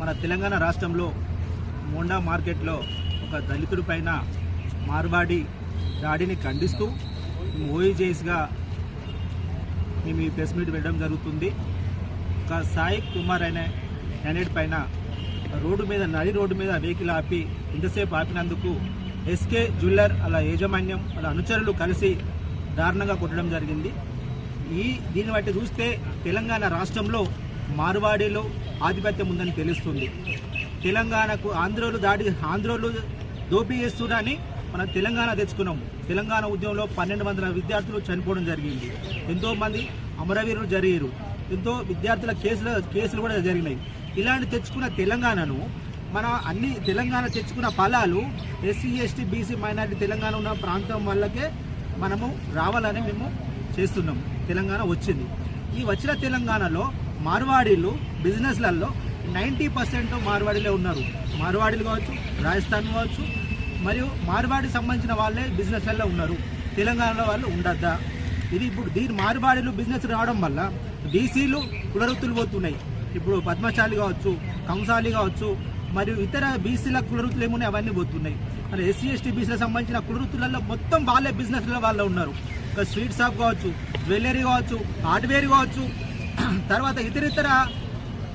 మన తెలంగాణ రాష్ట్రంలో మోండా మార్కెట్లో ఒక దళితుడి పైన మార్వాడి దాడిని ఖండిస్తూ ఓఈజేస్గా మేము ఈ ప్రెస్ మీట్ వెళ్ళడం జరుగుతుంది. ఒక సాయి కుమార్ అనే క్యాండిడేట్ పైన రోడ్డు మీద నడి రోడ్డు మీద వెహికల్ ఆపి ఇంతసేపు ఆపినందుకు ఎస్కే జ్యువెల్లర్ అలా యాజమాన్యం అలా అనుచరులు కలిసి దారుణంగా కొట్టడం జరిగింది. ఈ దీన్ని బట్టి చూస్తే తెలంగాణ రాష్ట్రంలో మార్వాడీలో ఆధిపత్యం ఉందని తెలుస్తుంది. తెలంగాణకు ఆంధ్రోలు దాడి ఆంధ్రోలు దోపిడీ చేస్తున్నారని మనం తెలంగాణ తెచ్చుకున్నాం. తెలంగాణ ఉద్యమంలో పన్నెండు వందల విద్యార్థులు చనిపోవడం జరిగింది. ఎంతోమంది అమరవీరులు జరిగారు. ఎంతో విద్యార్థుల కేసులు కేసులు కూడా జరిగినాయి. ఇలాంటి తెచ్చుకున్న తెలంగాణను మన అన్ని తెలంగాణ తెచ్చుకున్న ఫలాలు SC ST BC minority Telangana ఉన్న ప్రాంతం వల్లకే మనము రావాలని మేము చేస్తున్నాం. తెలంగాణ వచ్చింది. ఈ వచ్చిన తెలంగాణలో మార్వాడీలు బిజినెస్లలో నైంటీ పర్సెంట్ మార్వాడీలే ఉన్నారు. మార్వాడీలు కావచ్చు రాజస్థాన్ కావచ్చు మరియు మార్వాడికి సంబంధించిన వాళ్ళే బిజినెస్లలో ఉన్నారు. తెలంగాణలో వాళ్ళు ఉండద్దా? ఇది ఇప్పుడు దీని మార్వాడీలు బిజినెస్ రావడం వల్ల బీసీలు కులవృత్తులు పోతున్నాయి. ఇప్పుడు పద్మశాలి కావచ్చు కంసాలి కావచ్చు మరియు ఇతర బీసీల కులవృత్తులు ఏమున్నాయి? అవన్నీ పోతున్నాయి. మరి ఎస్సీ ఎస్టీ బీసీలకు సంబంధించిన కులవృత్తులలో మొత్తం వాళ్ళే బిజినెస్లో వాళ్ళు ఉన్నారు. ఒక స్వీట్ షాప్ కావచ్చు జ్యువెలరీ కావచ్చు హార్డ్వేర్ కావచ్చు తర్వాత ఇతరితర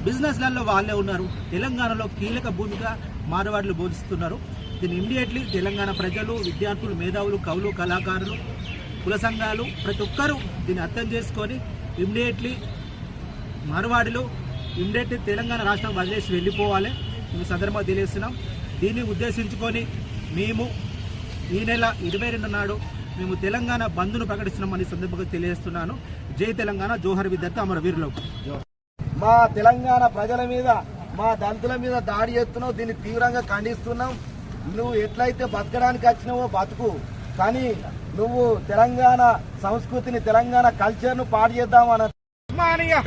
బిజినెస్లలో వాళ్ళే ఉన్నారు. తెలంగాణలో కీలక భూమిక మారవాడులు బోధిస్తున్నారు. దీన్ని ఇమ్మీడియట్లీ తెలంగాణ ప్రజలు విద్యార్థులు మేధావులు కవులు కళాకారులు కుల సంఘాలు ప్రతి ఒక్కరూ దీన్ని అర్థం చేసుకొని ఇమ్మీడియట్లీ మార్వాడిలో ఇమ్మీడియట్లీ తెలంగాణ రాష్ట్రం వదిలేసి వెళ్ళిపోవాలి. మేము సందర్భంగా తెలియజేస్తున్నాం. దీన్ని ఉద్దేశించుకొని మేము ఈ నెల ఇరవై రెండు నాడు మేము తెలంగాణ బంద్ను ప్రకటిస్తున్నామని సందర్భంగా తెలియజేస్తున్నాను. జై తెలంగాణ జోహర్ విద్యార్థి అమరవీరులకు మా తెలంగాణ ప్రజల మీద మా దళితుల మీద దాడి చేస్తున్నావు దీన్ని తీవ్రంగా ఖండిస్తున్నాం నువ్వు ఎట్లయితే బతకడానికి వచ్చినావో బతుకు. కానీ నువ్వు తెలంగాణ సంస్కృతిని తెలంగాణ కల్చర్ను పాడు చేద్దామన్న ఉస్మానియా.